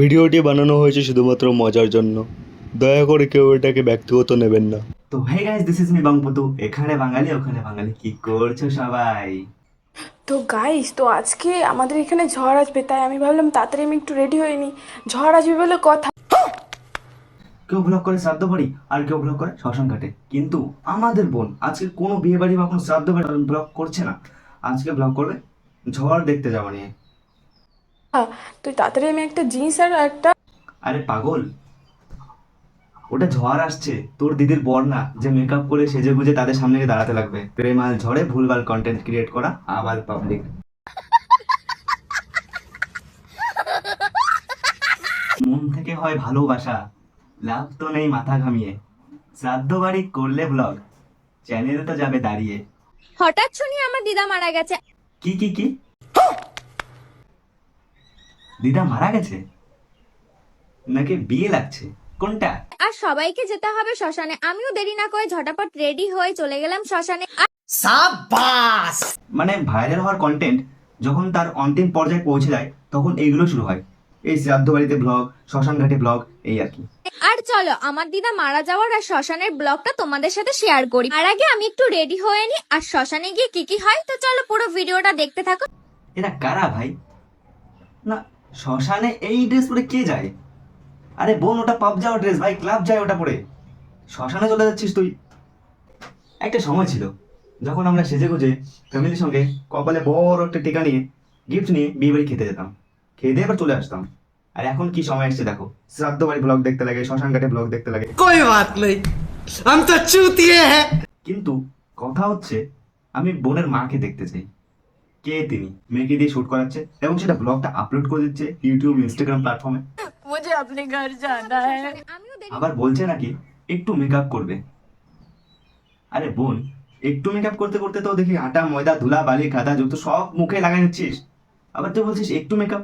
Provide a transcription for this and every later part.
ভিডিওটি বানানো হয়েছে শুধুমাত্র মজার জন্য। দয়া করে কেউ এটাকে ব্যক্তিগত নেবেন না। তো hey guys this is me বাংপুতু এখানে বাঙালি ওখানে বাঙালি। কি করছ সবাই? তো গাইস তো আজকে আমাদের এখানে ঝড় আসবে তাই আমি ভাবলাম তাড়াতাড়ি আমি একটু রেডি হইনি ঝড় আসবে বলে কথা। কেউ ব্লগ করে শ্রাদ্ধ বাড়ি আর কেউ ব্লগ করে শ্মশান ঘাটে। কিন্তু আমাদের বোন আজকে কোনো বিয়ে বাড়ি বা কোনো শ্রাদ্ধ বাড়ি ব্লগ করছে না। আজকে ব্লগ করবে ঝড় দেখতে যাওয়া নিয়ে। তুই তাড়াতাড়ি আমি একটা জিন্স আর একটা আরে পাগল ওটা ঝড় আসছে তোর দিদির বর না যে মেকআপ করে সেজে গুজে তাদের সামনে গিয়ে দাঁড়াতে লাগবে। প্রেমাল ঝড়ে ভুলভাল কন্টেন্ট ক্রিয়েট করা আবার পাবলিক মন থেকে হয় ভালোবাসা লাভ তো নেই মাথা ঘামিয়ে। শ্রাদ্ধ বাড়ি করলে ব্লগ চ্যানেলে তো যাবে দাঁড়িয়ে। হঠাৎ শুনি আমার দিদা মারা গেছে। কি কি কি? দিদা মারা গেছে? নাকি বিয়ে লাগছে? কোনটা? আর সবাইকে যেতে হবে শ্মশানে। আমিও দেরি না করে ঝটাপট রেডি হয়ে চলে গেলাম শ্মশানে। আর মানে ভাইরাল হওয়ার কন্টেন্ট যখন তার অন্তিম পর্যায়ে পৌঁছে যায় তখন এইগুলো শুরু হয়। এই শ্রাদ্ধ বাড়িতে ব্লগ শ্মশান ঘাটে ব্লগ এই আর কি। আর চলো আমার দিদা মারা যাওয়ার আর শ্মশানের ব্লগটা তোমাদের সাথে শেয়ার করি। আর আগে আমি একটু রেডি হয়ে নি আর শ্মশানে গিয়ে কি কি হয় তো চলো পুরো ভিডিওটা দেখতে থাকো। এরা কারা ভাই? না শ্মশানে এই ড্রেস পরে কে যায়? আরে বোন ওটা পাব যাওয়া ড্রেস ভাই ক্লাব যায় ওটা পরে। শ্মশানে চলে যাচ্ছিস তুই। একটা সময় ছিল যখন আমরা সেজে গুজে ফ্যামিলির সঙ্গে কপালে বড় একটা টিকা নিয়ে গিফট নিয়ে বিয়ে বাড়ি খেতে যেতাম। খেয়ে দিয়ে এবার চলে আসতাম। আর এখন কি সময় এসছে দেখো শ্রাদ্ধ বাড়ি ব্লগ দেখতে লাগে শ্মশান ঘাটে ব্লগ দেখতে লাগে। কই বাত নেই আমি তো চুতিয়ে কিন্তু কথা হচ্ছে আমি বোনের মাকে দেখতে চাই। কে তিনি? মেয়েকে দিয়ে শুট করাচ্ছে এবং সেটা ব্লগটা আপলোড করে দিচ্ছে ইউটিউব ইনস্টাগ্রাম প্ল্যাটফর্মে আবার বলছে নাকি একটু মেকআপ করবে। আরে বোন একটু মেকআপ করতে করতে তো দেখি আটা ময়দা ধুলা বালি কাদা যুক্ত সব মুখে লাগাই নিচ্ছিস। আবার তুই বলছিস একটু মেকআপ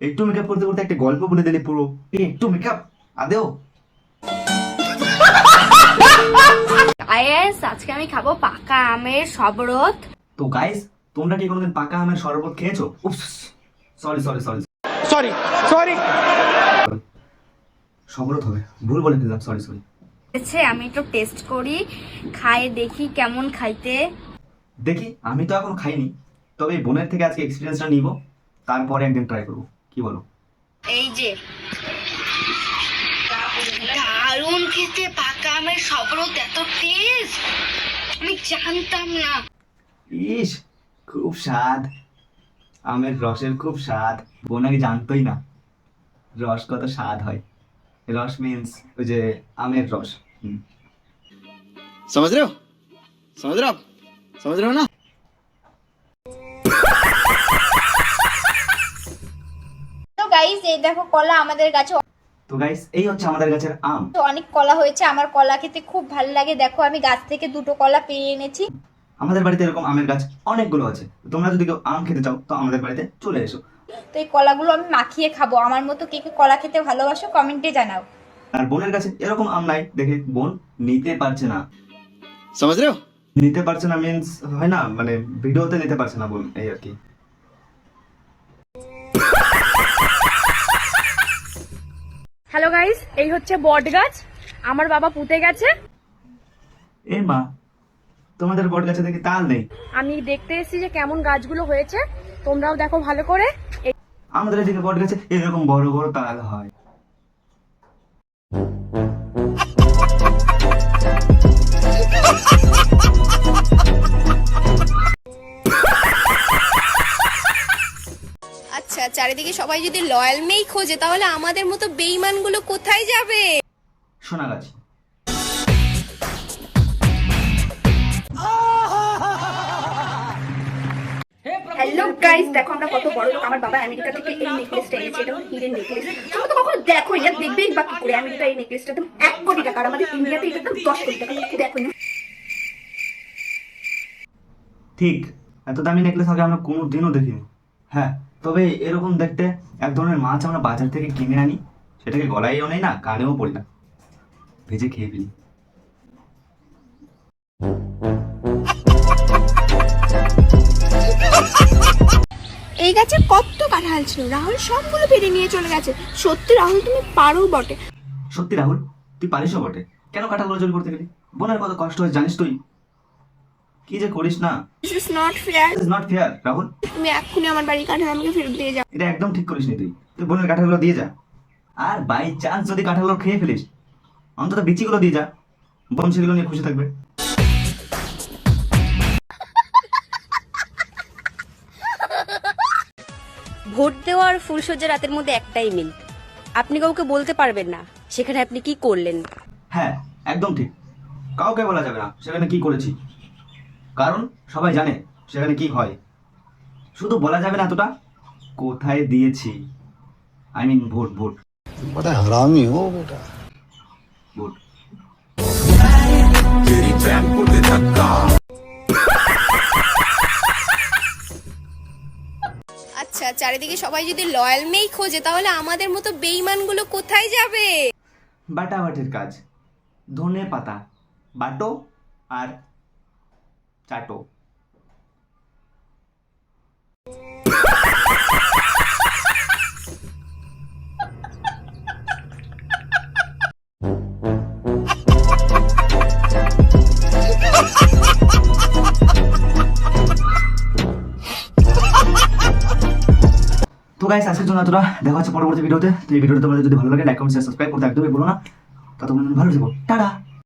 একটু মেকআপ করতে করতে একটা গল্প বলে দিলি পুরো। এই একটু মেকআপ আদেও। আইএস আজকে আমি খাব পাকা আমের শবরত তো গাইস তোমরা কি কোনোদিন পাকা আমের শরবত খেয়েছো? উফ sorry sorry sorry sorry sorry সংগ্রহ হবে ভুল বলে দিলাম সরি সরি আচ্ছা আমি একটু টেস্ট করি খাই দেখি কেমন খাইতে। দেখি আমি তো এখন খাইনি তবে বোনের থেকে আজকে এক্সপিরিয়েন্সটা নিব তারপরে একদিন ট্রাই করব কি বলো? এই যে দারুণ খেতে পাকা আমের শরবত এত টেস্ট আমি জানতাম না। ইস খুব স্বাদ আমের রসের খুব স্বাদ বোন আগে জানতোই না রস কত স্বাদ হয় রস মিন্স ওই যে আমের রস হুম। समझ रहे हो समझ रहे हो आप समझ रहे हो ना তো গাইস এই দেখো কলা আমাদের গাছে তো গাইস এই হচ্ছে আমাদের গাছের আম অনেক কলা হয়েছে আমার কলা খেতে খুব ভালো লাগে দেখো আমি গাছ থেকে দুটো কলা পেয়ে এনেছি আমাদের বাড়িতে এরকম আমের গাছ অনেকগুলো আছে। তোমরা যদি কেউ আম খেতে চাও তো আমাদের বাড়িতে চলে এসো। তো এই কলাগুলো আমি মাখিয়ে খাব। আমার মতো কে কে কলা খেতে ভালোবাসো কমেন্টে জানাও। আর বোনের কাছে এরকম আম নাই দেখে বোন নিতে পারছে না। সমাজ নিতে পারছে না মিন্স হয় না মানে ভিডিওতে নিতে পারছে না বোন এই আর কি। হ্যালো গাইস এই হচ্ছে বট গাছ আমার বাবা পুঁতে গেছে। এ মা তোমাদের বট গাছে দেখি তাল নেই। আমি দেখতে এসেছি যে কেমন গাছগুলো হয়েছে। তোমরাও দেখো ভালো করে। আমাদের এদিকে বট গাছে এরকম বড় বড় তাল হয়। আচ্ছা চারিদিকে সবাই যদি লয়াল মেই খোঁজে তাহলে আমাদের মতো বেইমানগুলো কোথায় যাবে? সোনা গাছ। হ্যালো গাইস দেখো আমরা কত বড় লোক। আমার বাবা আমেরিকা থেকে এই নেকলেসটা এনেছে, এটা নেকলেস তো কখনো দেখো এটা দেখবেই বা কি করে আমেরিকা এই নেকলেসটা তো এক কোটি টাকা, আর আমাদের ইন্ডিয়াতে এটা তো দশ কোটি টাকা দেখো না? ঠিক, এত দামি নেকলেস আগে আমরা কোনো দিনও দেখিনি। হ্যাঁ তবে এরকম দেখতে এক ধরনের মাছ আমরা বাজার থেকে কিনে আনি। সেটাকে গলায়ও নেই না, কানেও পড়ি না। ভেজে খেয়ে ফেলি। এই গাছে কত কাঁঠাল ছিল? রাহুল সবগুলো পেরে নিয়ে চলে গেছে। সত্যি রাহুল তুমি পারো বটে। সত্যি রাহুল তুই পারিসও বটে। কেন কাঁঠালগুলো চুরি করতে গেলি? বোনের কত কষ্ট হয়েছে জানিস তুই? কি যে করিস না? This is not fair is not fair Rahul. তুমি এক্ষুনি আমার বাড়ির কাঁঠাল আমাকে ফেরত দিয়ে যাও। এটা একদম ঠিক করিস নি তুই। তুই বোনের কাঁঠালগুলো দিয়ে যা। আর বাই চান্স যদি কাঁঠালগুলো খেয়ে ফেলিস অন্তত বিচিগুলো দিয়ে যা। বোন সেগুলো নিয়ে খুশি থাকবে। ভোট দেওয়া আর ফুলসজ্জা রাতের মধ্যে একটাই মিল। আপনি কাউকে বলতে পারবেন না সেখানে আপনি কি করলেন? হ্যাঁ একদম ঠিক। কাউকে বলা যাবে না সেখানে কি করেছি। কারণ সবাই জানে সেখানে কি হয়। শুধু বলা যাবে না এতটা কোথায় দিয়েছি? I mean vote vote. বড় হারামি হো বেটা। ভোট। আচ্ছা চারিদিকে সবাই যদি লয়াল মেই খোঁজে, তাহলে আমাদের মতো বেইমানগুলো কোথায় যাবে? বাটাবাটির কাজ ধনে পাতা বাটো আর চাটো। তো গাইস আজকের জন্য তোরা দেখা হচ্ছে পরবর্তী ভিডিওতে তো। এই ভিডিওটা তোমাদের যদি ভালো লাগে লাইক কমেন্ট সাবস্ক্রাইব করতে একদমই বলো না। ততক্ষণ ভালো থেকো। টাটা!